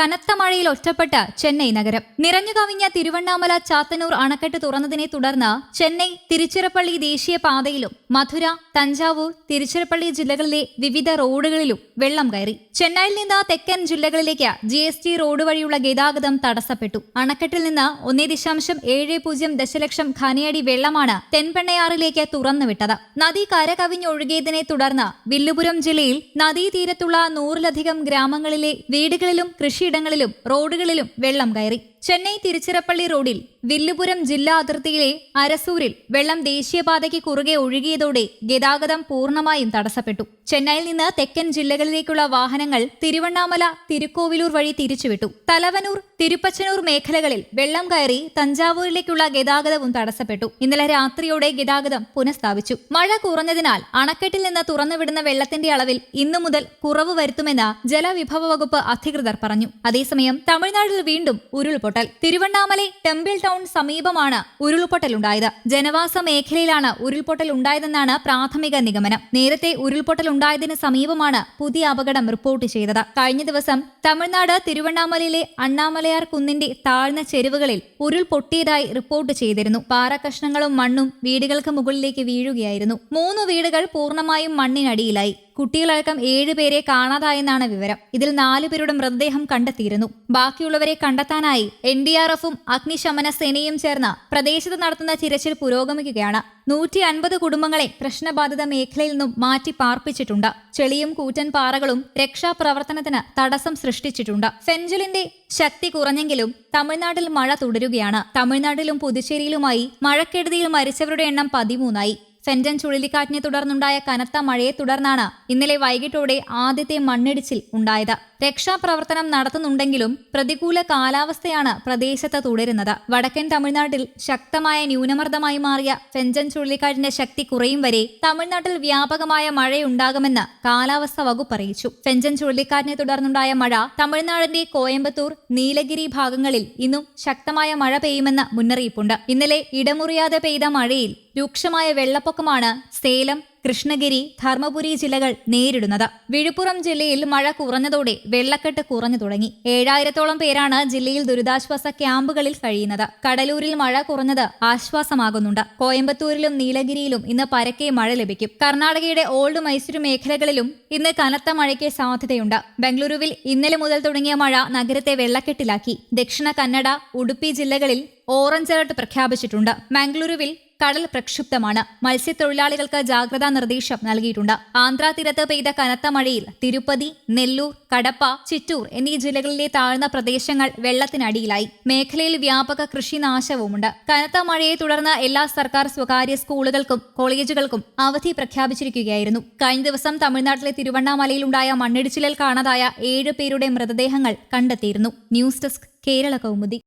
കനത്ത മഴയിൽ ഒറ്റപ്പെട്ട ചെന്നൈ നഗരം. നിറഞ്ഞു കവിഞ്ഞ തിരുവണ്ണാമല ചാത്തന്നൂർ അണക്കെട്ട് തുറന്നതിനെ തുടർന്ന് ചെന്നൈ തിരുച്ചിറപ്പള്ളി ദേശീയ പാതയിലും മധുര തഞ്ചാവൂർ തിരുച്ചിറപ്പള്ളി ജില്ലകളിലെ വിവിധ റോഡുകളിലും വെള്ളം കയറി. ചെന്നൈയിൽ നിന്ന് തെക്കൻ ജില്ലകളിലേക്ക് ജി എസ് ടി റോഡ് വഴിയുള്ള ഗതാഗതം തടസ്സപ്പെട്ടു. അണക്കെട്ടിൽ നിന്ന് ഒന്നേ ദശാംശം ഏഴ് പൂജ്യം ദശലക്ഷം ഖനിയടി വെള്ളമാണ് തെൻപെണ്ണയാറിലേക്ക് തുറന്നുവിട്ടത്. നദി കരകവിഞ്ഞൊഴുകിയതിനെ തുടർന്ന് വില്ലുപുരം ജില്ലയിൽ നദീതീരത്തുള്ള നൂറിലധികം ഗ്രാമങ്ങളിലെ വീടുകളിലും കൃഷിയിടങ്ങളിലും റോഡുകളിലും വെള്ളം കയറി. ചെന്നൈ തിരുച്ചിറപ്പള്ളി റോഡിൽ വില്ലുപുരം ജില്ലാ അതിർത്തിയിലെ അരസൂരിൽ വെള്ളം ദേശീയപാതയ്ക്ക് കുറുകെ ഒഴുകിയതോടെ ഗതാഗതം പൂർണമായും തടസ്സപ്പെട്ടു. ചെന്നൈയിൽ നിന്ന് തെക്കൻ ജില്ലകളിലേക്കുള്ള വാഹനങ്ങൾ തിരുവണ്ണാമല തിരുക്കോവിലൂർ വഴി തിരിച്ചുവിട്ടു. തലവനൂർ തിരുപ്പച്ചനൂർ മേഖലകളിൽ വെള്ളം കയറി തഞ്ചാവൂരിലേക്കുള്ള ഗതാഗതവും തടസ്സപ്പെട്ടു. ഇന്നലെ രാത്രിയോടെ ഗതാഗതം പുനഃസ്ഥാപിച്ചു. മഴ കുറഞ്ഞതിനാൽ അണക്കെട്ടിൽ നിന്ന് തുറന്നുവിടുന്ന വെള്ളത്തിന്റെ അളവിൽ ഇന്നു മുതൽ കുറവ് വരുത്തുമെന്ന് ജലവിഭവ വകുപ്പ് അധികൃതർ പറഞ്ഞു. അതേസമയം തമിഴ്നാട്ടിൽ വീണ്ടും ഉരുൾപൊട്ടൽ. തിരുവണ്ണാമലെ ടെമ്പിൾ ടൗൺ സമീപമാണ് ഉരുൾപൊട്ടലുണ്ടായത്. ജനവാസ മേഖലയിലാണ് ഉരുൾപൊട്ടൽ ഉണ്ടായതെന്നാണ് പ്രാഥമിക നിഗമനം. നേരത്തെ ഉരുൾപൊട്ടൽ ഉണ്ടായതിന് സമീപമാണ് പുതിയ അപകടം റിപ്പോർട്ട് ചെയ്തത്. കഴിഞ്ഞ ദിവസം തമിഴ്നാട് തിരുവണ്ണാമലയിലെ അണ്ണാമലയാർ കുന്നിന്റെ താഴ്ന്ന ചെരുവുകളിൽ ഉരുൾപൊട്ടിയതായി റിപ്പോർട്ട് ചെയ്തിരുന്നു. പാറക്കഷ്ണങ്ങളും മണ്ണും വീടുകൾക്ക് മുകളിലേക്ക് വീഴുകയായിരുന്നു. മൂന്ന് വീടുകൾ പൂർണമായും മണ്ണിനടിയിലായി. കുട്ടികളടക്കം ഏഴുപേരെ കാണാതായെന്നാണ് വിവരം. ഇതിൽ നാലുപേരുടെ മൃതദേഹം കണ്ടെത്തിയിരുന്നു. ബാക്കിയുള്ളവരെ കണ്ടെത്താനായി എൻ ഡി ആർ എഫും അഗ്നിശമന സേനയും ചേർന്ന് പ്രദേശത്ത് നടത്തുന്ന തിരച്ചിൽ പുരോഗമിക്കുകയാണ്. നൂറ്റി അൻപത് കുടുംബങ്ങളെ പ്രശ്നബാധിത മേഖലയിൽ നിന്നും മാറ്റി പാർപ്പിച്ചിട്ടുണ്ട്. ചെളിയും കൂറ്റൻ പാറകളും രക്ഷാപ്രവർത്തനത്തിന് തടസ്സം സൃഷ്ടിച്ചിട്ടുണ്ട്. ഫെൻജലിന്റെ ശക്തി കുറഞ്ഞെങ്കിലും തമിഴ്നാട്ടിൽ മഴ തുടരുകയാണ്. തമിഴ്നാട്ടിലും പുതുച്ചേരിയിലുമായി മഴക്കെടുതിയിൽ മരിച്ചവരുടെ എണ്ണം പതിമൂന്നായി. ഫെന്റൻ ചുഴലിക്കാറ്റിനെ തുടർന്നുണ്ടായ കനത്ത മഴയെ തുടർന്നാണ് ഇന്നലെ വൈകിട്ടോടെ ആദ്യത്തെ മണ്ണിടിച്ചിൽ ഉണ്ടായത്. രക്ഷാപ്രവർത്തനം നടത്തുന്നുണ്ടെങ്കിലും പ്രതികൂല കാലാവസ്ഥയാണ് പ്രദേശത്ത് തുടരുന്നത്. വടക്കൻ തമിഴ്നാട്ടിൽ ശക്തമായ ന്യൂനമർദ്ദമായി മാറിയ ഫെഞ്ചൻ ചുഴലിക്കാറ്റിന്റെ ശക്തി കുറയും വരെ തമിഴ്നാട്ടിൽ വ്യാപകമായ മഴയുണ്ടാകുമെന്ന് കാലാവസ്ഥാ വകുപ്പ് അറിയിച്ചു. ഫെഞ്ചൻ ചുഴലിക്കാറ്റിനെ തുടർന്നുണ്ടായ മഴ തമിഴ്നാടിന്റെ കോയമ്പത്തൂർ നീലഗിരി ഭാഗങ്ങളിൽ ഇന്നും ശക്തമായ മഴ പെയ്യുമെന്ന് മുന്നറിയിപ്പുണ്ട്. ഇന്നലെ ഇടമുറിയാതെ പെയ്ത മഴയിൽ രൂക്ഷമായ വെള്ളപ്പൊക്കമാണ് സേലം കൃഷ്ണഗിരി ധർമ്മപുരി ജില്ലകൾ നേരിടുന്നത്. വിഴുപ്പുറം ജില്ലയിൽ മഴ കുറഞ്ഞതോടെ വെള്ളക്കെട്ട് കുറഞ്ഞു തുടങ്ങി. ഏഴായിരത്തോളം പേരാണ് ജില്ലയിൽ ദുരിതാശ്വാസ ക്യാമ്പുകളിൽ കഴിയുന്നത്. കടലൂരിൽ മഴ കുറഞ്ഞത് ആശ്വാസമാകുന്നുണ്ട്. കോയമ്പത്തൂരിലും നീലഗിരിയിലും ഇന്ന് പരക്കെ മഴ ലഭിക്കും. കർണാടകയുടെ ഓൾഡ് മൈസൂരു മേഖലകളിലും ഇന്ന് കനത്ത മഴയ്ക്ക് സാധ്യതയുണ്ട്. ബംഗളൂരുവിൽ ഇന്നലെ മുതൽ തുടങ്ങിയ മഴ നഗരത്തെ വെള്ളക്കെട്ടിലാക്കി. ദക്ഷിണ കന്നഡ ഉടുപ്പി ജില്ലകളിൽ ഓറഞ്ച് അലർട്ട് പ്രഖ്യാപിച്ചിട്ടുണ്ട്. മംഗളൂരുവിൽ കടൽ പ്രക്ഷുബ്ധമാണ്. മത്സ്യത്തൊഴിലാളികൾക്ക് ജാഗ്രതാ നിർദ്ദേശം നൽകിയിട്ടുണ്ട്. ആന്ധ്ര തീരത്ത് പെയ്ത കനത്ത മഴയിൽ തിരുപ്പതി നെല്ലൂർ കടപ്പ ചിറ്റൂർ എന്നീ ജില്ലകളിലെ താഴ്ന്ന പ്രദേശങ്ങൾ വെള്ളത്തിനടിയിലായി. മേഖലയിൽ വ്യാപക കൃഷിനാശവുമുണ്ട്. കനത്ത മഴയെ തുടർന്ന് എല്ലാ സർക്കാർ സ്വകാര്യ സ്കൂളുകൾക്കും കോളേജുകൾക്കും അവധി പ്രഖ്യാപിച്ചിരിക്കുകയായിരുന്നു. കഴിഞ്ഞ ദിവസം തമിഴ്നാട്ടിലെ തിരുവണ്ണാമലയിലുണ്ടായ മണ്ണിടിച്ചിലിൽ കാണാതായ ഏഴ് പേരുടെ മൃതദേഹങ്ങൾ കണ്ടെത്തിയിരുന്നു. News desk Kerala Kaumudi.